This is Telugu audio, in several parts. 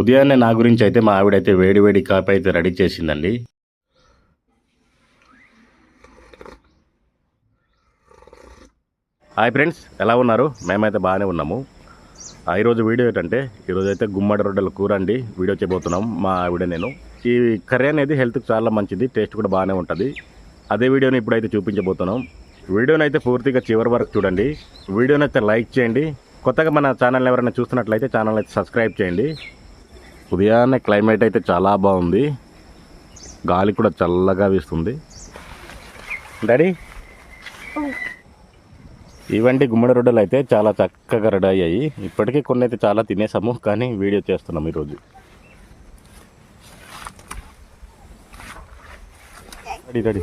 ఉదయాన్నే నా గురించి అయితే మా ఆవిడైతే వేడి వేడి కాఫీ అయితే రెడీ చేసిందండి. హాయ్ ఫ్రెండ్స్ ఎలా ఉన్నారు? మేమైతే బాగానే ఉన్నాము. ఆ, ఈరోజు వీడియో ఏంటంటే ఈరోజు అయితే గుమ్మడి రొట్టెల కూర అండి. వీడియో చేయబోతున్నాం మా ఆవిడ నేను. ఈ కర్రీ అనేది హెల్త్కి చాలా మంచిది టేస్ట్ కూడా బాగానే ఉంటుంది. అదే వీడియోని ఇప్పుడైతే చూపించబోతున్నాం. వీడియోని అయితే పూర్తిగా చివరి వరకు చూడండి. వీడియోని అయితే లైక్ చేయండి. కొత్తగా మన ఛానల్ ఎవరైనా చూస్తున్నట్లయితే ఛానల్ అయితే సబ్స్క్రైబ్ చేయండి. ఉదయాన్నే క్లైమేట్ అయితే చాలా బాగుంది. గాలి కూడా చల్లగా వీస్తుంది. డాడీ? ఇవంటి గుమ్మడి రొడ్డలు అయితే చాలా చక్కగా రెడీ అయ్యాయి. ఇప్పటికీ కొన్ని అయితే చాలా తినేసాము కానీ వీడియో చేస్తున్నాం ఈరోజు. రెడీ రెడీ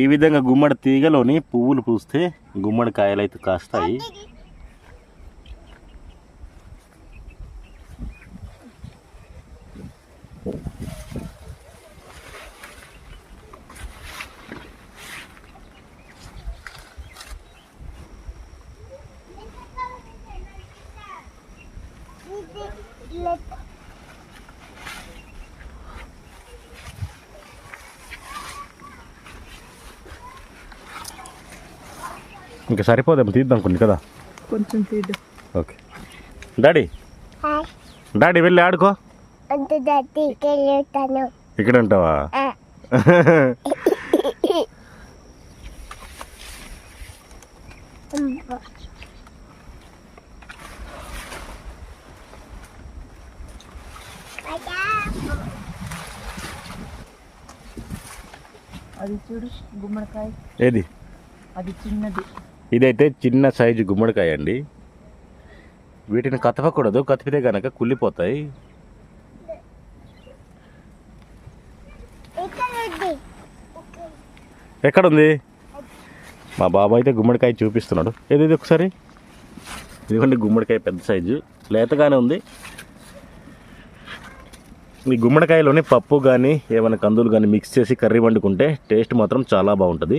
ఈ విధంగా గుమ్మడి తీగలోని పువ్వులు పూస్తే గుమ్మడి కాయలు అయితే కాస్తాయి. ఇంకా సరిపోదేమో తీద్దాం కొన్ని కదా. కొంచెం తీద్దాం. ఓకే. డాడీ? డాడీ వెళ్ళి ఆడుకో. ఇక్కడ ఉంటావా. అది చూడు గుమ్మడికాయ. ఏది? అది చిన్నది. ఇదైతే చిన్న సైజు గుమ్మడికాయ అండి వీటిని కతపకూడదు కతిపితే కనుక కుళ్ళిపోతాయి. ఎక్కడుంది? మా బాబాయ్ అయితే గుమ్మడికాయ చూపిస్తున్నాడు. ఏది ఇది ఒకసారి? ఇదిగోండి గుమ్మడికాయ పెద్ద సైజు. లేతగానే ఉంది. ఈ గుమ్మడికాయలోని పప్పు కానీ ఏమైనా కందులు కానీ మిక్స్ చేసి కర్రీ వండుకుంటే టేస్ట్ మాత్రం చాలా బాగుంటుంది.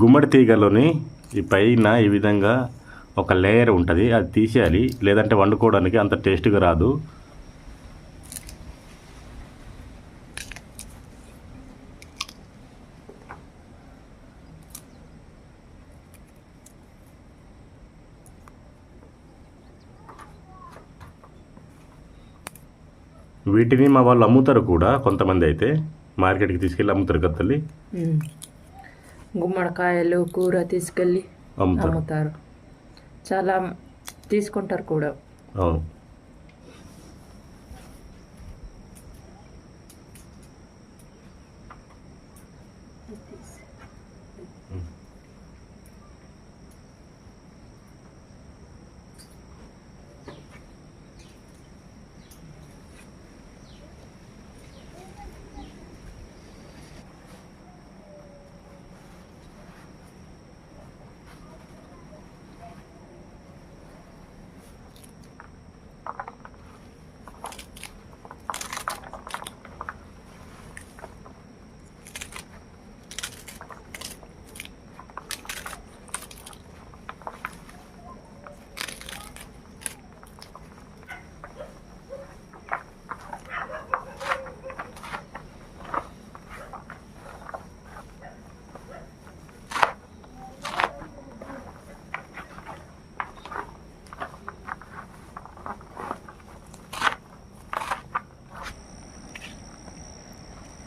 గుమ్మడి తీగలోని ఈ పైన ఈ విధంగా ఒక లేయర్ ఉంటుంది అది తీసేయాలి. లేదంటే వండుకోవడానికి అంత టేస్ట్గా రాదు. వీటిని మా వాళ్ళు అమ్ముతారు కూడా కొంతమంది అయితే. మార్కెట్కి తీసుకెళ్ళి అమ్ముతారు కదా తల్లి. గుమ్మడికాయలు కూర తీసుకెళ్ళి అమ్ముతారు. చాలా తీసుకుంటారు కూడా. అవును.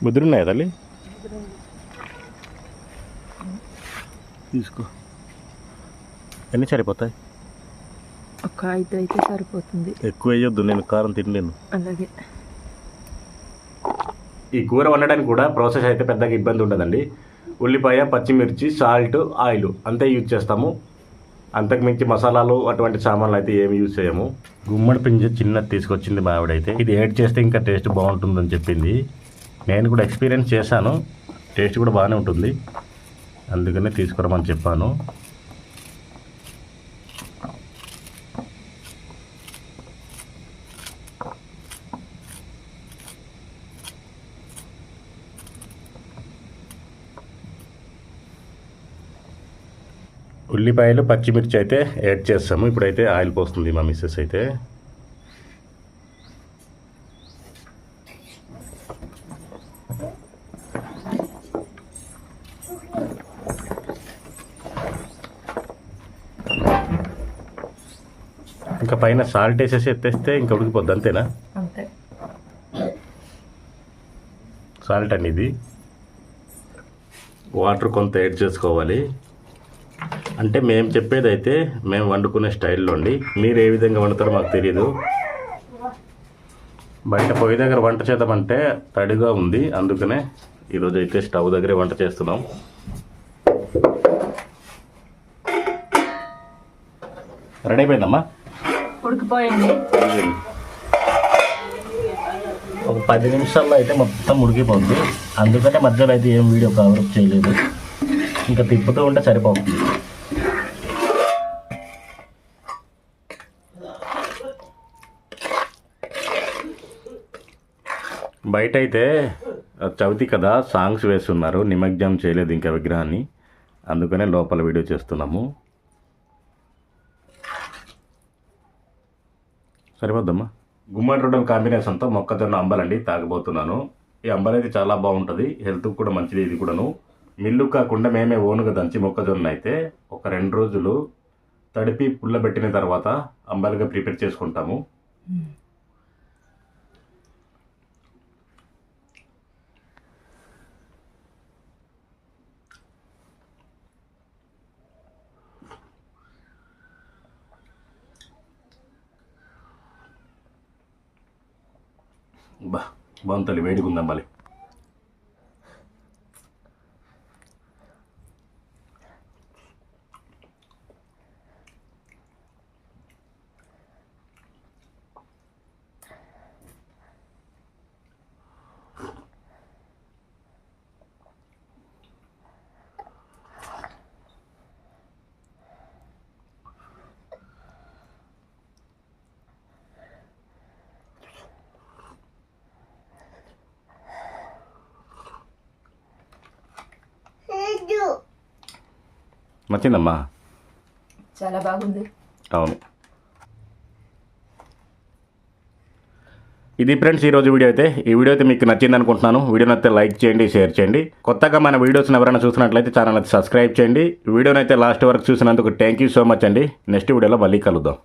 ముద్రున్నాయా తల్లి తీసుకో. ఎన్ని సరిపోతాయి? ఒక ఐదు అయితే సరిపోతుంది. ఎక్కువ వేయొద్దు నేను కారం తినలేను. అలాగే. ఈ కూర వండడానికి కూడా ప్రాసెస్ అయితే పెద్దగా ఇబ్బంది ఉండదండి. ఉల్లిపాయ పచ్చిమిర్చి సాల్ట్ ఆయిల్ అంతే యూజ్ చేస్తాము. అంతకుమించి మసాలాలు అటువంటి సామాన్లు అయితే ఏమి యూజ్ చేయము. గుమ్మడి పింజ చిన్నది తీసుకొచ్చింది మా ఆవిడైతే. ఇది యాడ్ చేస్తే ఇంకా టేస్ట్ బాగుంటుందని చెప్పింది. నేను కూడా ఎక్స్పీరియన్స్ చేశాను. టేస్ట్ కూడా బాగానే ఉంటుంది. అందుకనే తీసుకురమని చెప్పాను. ఉల్లిపాయలు పచ్చిమిర్చి అయితే యాడ్ చేస్తాము. ఇప్పుడైతే ఆయిల్ పోస్తుంది మా మిస్సెస్ అయితే. ఇంకా పైన సాల్ట్ వేసేసి ఎత్తేస్తే ఇంకా ఉడికిపోద్ది అంతేనా? అంతే. సాల్ట్ అండి ఇది వాటర్ కొంత యాడ్ చేసుకోవాలి. అంటే మేము చెప్పేది అయితే మేము వండుకునే స్టైల్లో అండి. మీరు ఏ విధంగా వండుతారో మాకు తెలియదు బయట పొయ్యి దగ్గర వంట చేద్దామంటే తడిగా ఉంది. అందుకనే ఈరోజు అయితే స్టవ్ దగ్గరే వంట చేస్తున్నాం. రెడీ అయిపోయిందమ్మా? ఉడికిపోయింది ఒక పది నిమిషాల్లో అయితే మొత్తం ఉడికిపోతుంది అందుకనే మధ్యలో అయితే ఏం వీడియో కవర్ చేయలేదు. ఇంకా తిప్పుతూ ఉంటే సరిపోతుంది. బయట అయితే చవితి కదా సాంగ్స్ వేస్తున్నారు. నిమజ్జనం చేయలేదు ఇంకా విగ్రహాన్ని. అందుకనే లోపల వీడియో చేస్తున్నాము. సరిపోద్దమ్మా. గుమ్మడి రొట్టెల కాంబినేషన్తో మొక్కజొన్న అంబలండి తాగబోతున్నాను. ఈ అంబలి అయితే చాలా బాగుంటుంది. హెల్త్కి కూడా మంచిది ఇది కూడాను. మిల్లు కాకుండా మేమే ఓనుగా దంచి మొక్కజొన్న అయితే ఒక రెండు రోజులు తడిపి పుల్లబెట్టిన తర్వాత అంబలిగా ప్రిపేర్ చేసుకుంటాము. బా బాగుంటుంది వేడిగా ఉంది అంబలి లేదు నచ్చిందమ్మా చాలా బాగుంది అవును. ఇది ఫ్రెండ్స్ ఈరోజు వీడియో అయితే. ఈ వీడియో అయితే మీకు నచ్చింది అనుకుంటున్నాను. వీడియోని అయితే లైక్ చేయండి షేర్ చేయండి. కొత్తగా మన వీడియోస్ని ఎవరైనా చూసినట్లయితే ఛానల్ అయితే సబ్స్క్రైబ్ చేయండి. వీడియోని అయితే లాస్ట్ వరకు చూసినందుకు థ్యాంక్ యూ సో మచ్ అండి. నెక్స్ట్ వీడియోలో మళ్ళీ కలుద్దాం.